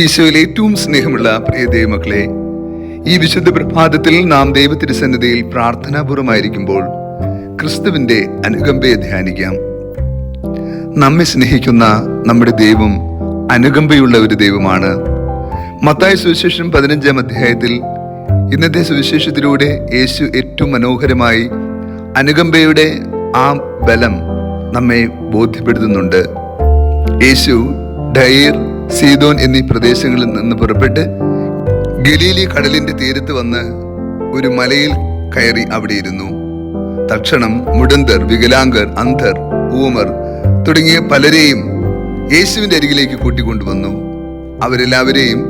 ഈശോയിൽ ഏറ്റവും സ്നേഹമുള്ള പ്രിയ ദൈവമക്കളെ ഈ വിശുദ്ധ പ്രഭാതത്തിൽ നാം ദൈവത്തിന്റെ സന്നിധിയിൽ പ്രാർത്ഥനാപൂർവമായിരിക്കുമ്പോൾ ക്രിസ്തുവിന്റെ അനുകമ്പയെ ധ്യാനിക്കാം. നമ്മെ സ്നേഹിക്കുന്ന നമ്മുടെ ദൈവം അനുകമ്പയുള്ള ഒരു ദൈവമാണ്. മത്തായ സുവിശേഷം പതിനഞ്ചാം അധ്യായത്തിൽ ഇന്നത്തെ സുവിശേഷത്തിലൂടെ യേശു ഏറ്റവും മനോഹരമായി അനുകമ്പയുടെ ആ ബലം നമ്മെ ബോധ്യപ്പെടുത്തുന്നുണ്ട്. യേശു ഡയർ സീതോൻ എന്നീ പ്രദേശങ്ങളിൽ നിന്ന് പുറപ്പെട്ട് ഗലീലി കടലിന്റെ തീരത്ത് വന്ന് ഒരു മലയിൽ കയറി അവിടെ ഇരുന്നു തക്ഷണം മുടന്തർ വികലാംഗർ അന്ധർ ഊമർ തുടങ്ങിയ പലരെയും യേശുവിന്റെ അരികിലേക്ക് കൂട്ടിക്കൊണ്ടുവന്നു അവരെല്ലാവരെയും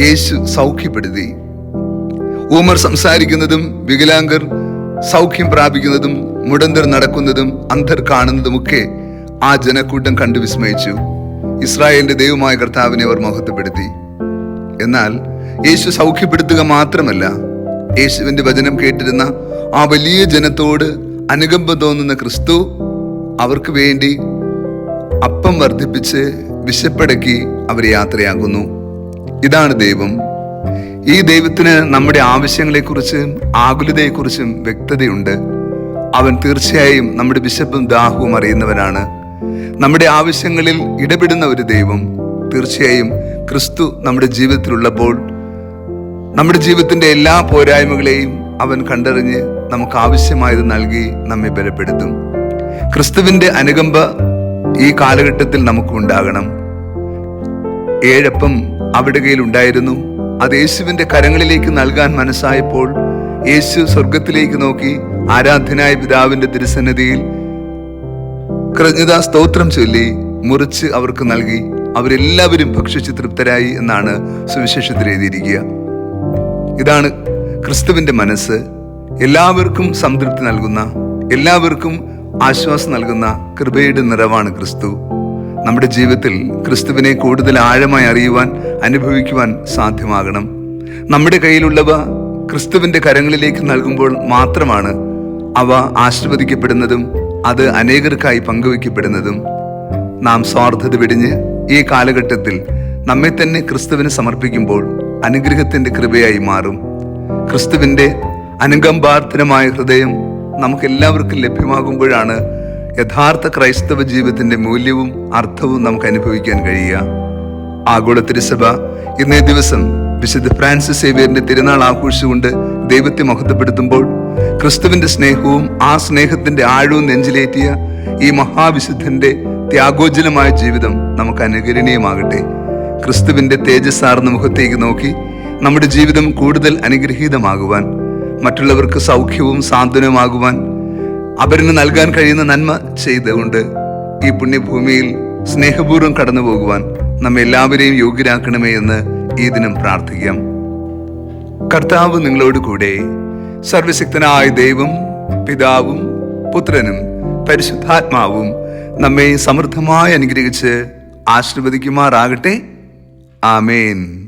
യേശു സൗഖ്യപ്പെടുത്തി. ഊമർ സംസാരിക്കുന്നതും വികലാംഗർ സൗഖ്യം പ്രാപിക്കുന്നതും മുടന്തർ നടക്കുന്നതും അന്ധർ കാണുന്നതുമൊക്കെ ആ ജനക്കൂട്ടം കണ്ടു വിസ്മയിച്ചു. ഇസ്രായേലിന്റെ ദൈവമായ കർത്താവിനെ അവർ മഹത്വപ്പെടുത്തി. എന്നാൽ യേശു സൗഖ്യപ്പെടുത്തുക മാത്രമല്ല യേശുവിന്റെ വചനം കേട്ടിരുന്ന ആ വലിയ ജനത്തോട് അനുകമ്പ തോന്നുന്ന ക്രിസ്തു അവർക്ക് വേണ്ടി അപ്പം വർദ്ധിപ്പിച്ച് വിശപ്പടക്കി അവർ യാത്രയാകുന്നു ഇതാണ് ദൈവം. ഈ ദൈവത്തിന് നമ്മുടെ ആവശ്യങ്ങളെക്കുറിച്ചും ആകുലതയെക്കുറിച്ചും വ്യക്തതയുണ്ട്. അവൻ തീർച്ചയായും നമ്മുടെ വിശപ്പും ദാഹവും അറിയുന്നവനാണ്. നമ്മുടെ ആവശ്യങ്ങളിൽ ഇടപെടുന്ന ഒരു ദൈവം തീർച്ചയായും ക്രിസ്തു നമ്മുടെ ജീവിതത്തിലുള്ളപ്പോൾ നമ്മുടെ ജീവിതത്തിന്റെ എല്ലാ പോരായ്മകളെയും അവൻ കണ്ടറിഞ്ഞ് നമുക്ക് ആവശ്യമായത് നൽകി നമ്മെ ബലപ്പെടുത്തും. ക്രിസ്തുവിന്റെ അനുകമ്പ ഈ കാലഘട്ടത്തിൽ നമുക്കുണ്ടാകണം ഏഴപ്പം അവിടെ കയ്യിൽ ഉണ്ടായിരുന്നു. അത് യേശുവിന്റെ കരങ്ങളിലേക്ക് നൽകാൻ മനസ്സായപ്പോൾ യേശു സ്വർഗത്തിലേക്ക് നോക്കി ആരാധനായ പിതാവിന്റെ തിരുസന്നിധിയിൽ കൃതജ്ഞതാ സ്തോത്രം ചൊല്ലി മുറിച്ച് അവർക്ക് നൽകി. അവരെല്ലാവരും ഭക്ഷിച്ച് തൃപ്തരായി എന്നാണ് സുവിശേഷത്തിൽ എഴുതിയിരിക്കുക. ഇതാണ് ക്രിസ്തുവിന്റെ മനസ്സ്. എല്ലാവർക്കും സംതൃപ്തി നൽകുന്ന എല്ലാവർക്കും ആശ്വാസം നൽകുന്ന കൃപയുടെ നിറവാണ് ക്രിസ്തു. നമ്മുടെ ജീവിതത്തിൽ ക്രിസ്തുവിനെ കൂടുതൽ ആഴമായി അറിയുവാൻ അനുഭവിക്കുവാൻ സാധ്യമാകണം. നമ്മുടെ കയ്യിലുള്ളവ ക്രിസ്തുവിന്റെ കരങ്ങളിലേക്ക് നൽകുമ്പോൾ മാത്രമാണ് അവ ആശീർവദിക്കപ്പെടുന്നതും അത് അനേകർക്കായി പങ്കുവയ്ക്കപ്പെടുന്നതും നാം സ്വാർത്ഥത വെടിഞ്ഞ് ഈ കാലഘട്ടത്തിൽ നമ്മെ തന്നെ ക്രിസ്തുവിന് സമർപ്പിക്കുമ്പോൾ അനുഗ്രഹത്തിന്റെ കൃപയായി മാറും. ക്രിസ്തുവിന്റെ അനുകമ്പാർത്തനമായ ഹൃദയം നമുക്ക് എല്ലാവർക്കും ലഭ്യമാകുമ്പോഴാണ് യഥാർത്ഥ ക്രൈസ്തവ ജീവിതത്തിന്റെ മൂല്യവും അർത്ഥവും നമുക്ക് അനുഭവിക്കാൻ കഴിയുക. ആഗോള തിരുസഭ ഇന്നേ ദിവസം വിശുദ്ധ ഫ്രാൻസിസ് സേവിയറിന്റെ തിരുനാൾ ആഘോഷിച്ചുകൊണ്ട് ദൈവത്തെ മഹത്വപ്പെടുത്തുമ്പോൾ ക്രിസ്തുവിന്റെ സ്നേഹവും ആ സ്നേഹത്തിന്റെ ആഴവും നെഞ്ചിലേറ്റിയ ഈ മഹാവിശുദ്ധന്റെ ത്യാഗോജ്ജലമായ ജീവിതം നമുക്ക് അനുകരണീയമാകട്ടെ. ക്രിസ്തുവിന്റെ തേജസ്സാർന്ന മുഖത്തേക്ക് നോക്കി നമ്മുടെ ജീവിതം കൂടുതൽ അനുഗ്രഹീതമാകുവാൻ മറ്റുള്ളവർക്ക് സൗഖ്യവും സാന്ത്വനവുമാകുവാൻ അവരിന് നൽകാൻ കഴിയുന്ന നന്മ ചെയ്തുകൊണ്ട് ഈ പുണ്യഭൂമിയിൽ സ്നേഹപൂർവം കടന്നു പോകുവാൻ നമ്മെല്ലാവരെയും യോഗ്യരാക്കണമേ എന്ന് ഈ ദിനം പ്രാർത്ഥിക്കാം. കർത്താവ് നിങ്ങളോട് കൂടെ സർവശക്തനായ ദൈവം പിതാവും പുത്രനും പരിശുദ്ധാത്മാവും നമ്മെ സമൃദ്ധമായി അനുഗ്രഹിച്ച് ആശീർവദിക്കുമാറാകട്ടെ. ആമേൻ.